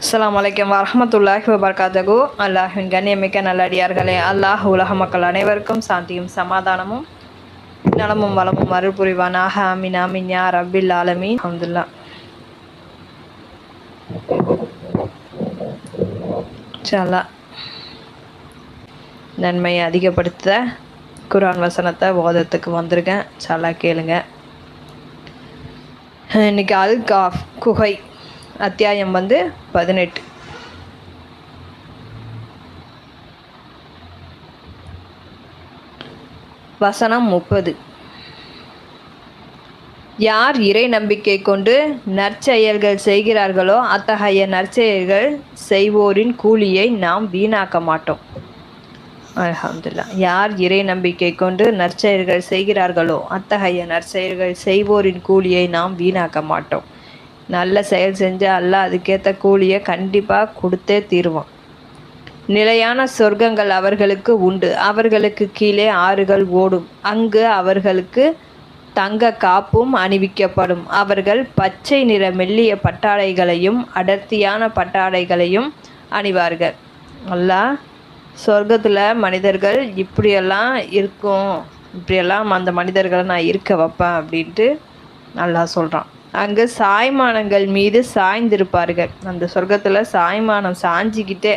அஸ்ஸலாமு அலைக்கும் வரஹமத்துல்லாஹி வபர்காத்தகு அல்லாஹின் கண்ணியமிக்க நல்லடியார்களே அல்லாஹ் உலக மக்கள் அனைவருக்கும் சாந்தியும் சமாதானமும் நலமும் வளமும் அருள் புரிவானாக ஆமீன் ஆமீன் யா ரப்பில் ஆலமீன் அல்ஹம்துலில்லா சலா நன்மையை அதிகப்படுத்த குரான் வசனத்தை ஓதத்துக்கு வந்திருக்கேன். சலா கேளுங்க. இன்னைக்கு அல் காஃப் குகை. அத்தியாயம் வந்து பதினெட்டு. வசனம் முப்பது. யார் இறை நம்பிக்கை கொண்டு நற்செயல்கள் செய்கிறார்களோ அத்தகைய நற்செயல்கள் செய்வோரின் கூலியை நாம் வீணாக்க மாட்டோம். அலமதுல்லா யார் இறை நம்பிக்கை கொண்டு நற்செயல்கள் செய்கிறார்களோ அத்தகைய நற்செயல்கள் செய்வோரின் கூலியை நாம் வீணாக்க மாட்டோம். நல்ல செயல் செஞ்சால் அல்லாஹ் அதுக்கேற்ற கூலியை கண்டிப்பாக கொடுத்தே தீருவான். நிலையான சொர்க்கங்கள் அவர்களுக்கு உண்டு. அவர்களுக்கு கீழே ஆறுகள் ஓடும். அங்கு அவர்களுக்கு தங்க காப்பும் அணிவிக்கப்படும். அவர்கள் பச்சை நிற மெல்லிய பட்டாடைகளையும் அடர்த்தியான பட்டாடைகளையும் அணிவார்கள். அல்லாஹ் சொர்க்கத்தில் மனிதர்கள் இப்படியெல்லாம் இருக்கும். இப்படியெல்லாம் அந்த மனிதர்களை நான் இருக்க வைப்பேன் அப்படின்ட்டு நல்லா சொல்கிறான் அங்கு சாய்மானங்கள் மீது சாய்ந்திருப்பார்கள். அந்த சொர்க்கத்தில் சாய்மானம் சாஞ்சிக்கிட்டே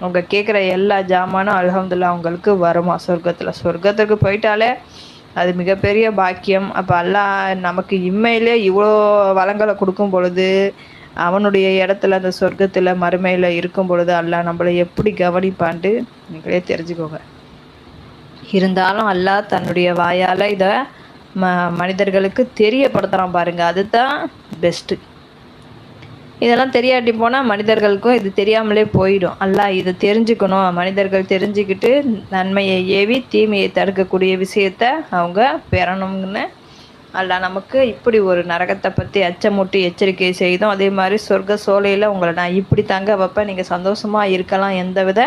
அவங்க கேட்குற எல்லா ஜாமானும் அலகம்துல்லா அவங்களுக்கு வருமா? சொர்க்கத்தில். சொர்க்கத்துக்கு போயிட்டாலே அது மிகப்பெரிய பாக்கியம். அப்போ அல்லா நமக்கு இம்மையிலே இவ்வளோ வளங்களை கொடுக்கும் பொழுது அவனுடைய இடத்துல அந்த சொர்க்கத்தில் மறுமையில் இருக்கும் பொழுது அல்லா நம்மளை எப்படி கவனிப்பான்ட்டு நீங்களே தெரிஞ்சுக்கோங்க. இருந்தாலும் அல்லாஹ் தன்னுடைய வாயால் இதை ம மனிதர்களுக்கு தெரியப்படுத்துகிறான் பாருங்க. அதுதான் பெஸ்ட்டு இதெல்லாம் தெரியாட்டி போனால் மனிதர்களுக்கும் இது தெரியாமலே போயிடும். அல்ல இதை தெரிஞ்சுக்கணும். மனிதர்கள் தெரிஞ்சுக்கிட்டு நன்மையை ஏவி தீமையை தடுக்கக்கூடிய விஷயத்த அவங்க பெறணும்னு அல்ல நமக்கு இப்படி ஒரு நரகத்தை பற்றி அச்சமூட்டி எச்சரிக்கை செய்தோம் அதே மாதிரி சொர்க்க சோலையில் உங்களை நான் இப்படி தங்க வைப்பேன். நீங்கள் சந்தோஷமாக இருக்கலாம் எந்த வித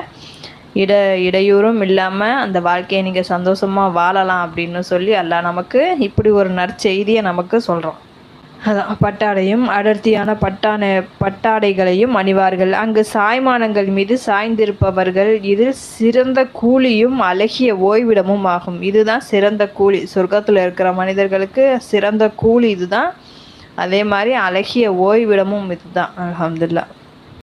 இட இடையூறும் இல்லாமல் அந்த வாழ்க்கையை நீங்கள் சந்தோஷமாக வாழலாம் அப்படின்னு சொல்லி எல்லாம் நமக்கு இப்படி ஒரு நற்செய்தியை நமக்கு சொல்கிறோம் அதான் பட்டாடையும் அடர்த்தியான பட்டான பட்டாடைகளையும் அணிவார்கள். அங்கு சாய்மானங்கள் மீது சாய்ந்திருப்பவர்கள் இதில் சிறந்த கூலியும் அழகிய ஓய்விடமும் ஆகும். இதுதான் சிறந்த கூலி. சொர்க்கத்தில் இருக்கிற மனிதர்களுக்கு சிறந்த கூலி இதுதான். அதே மாதிரி அழகிய ஓய்விடமும் இதுதான். அலமதுல்லா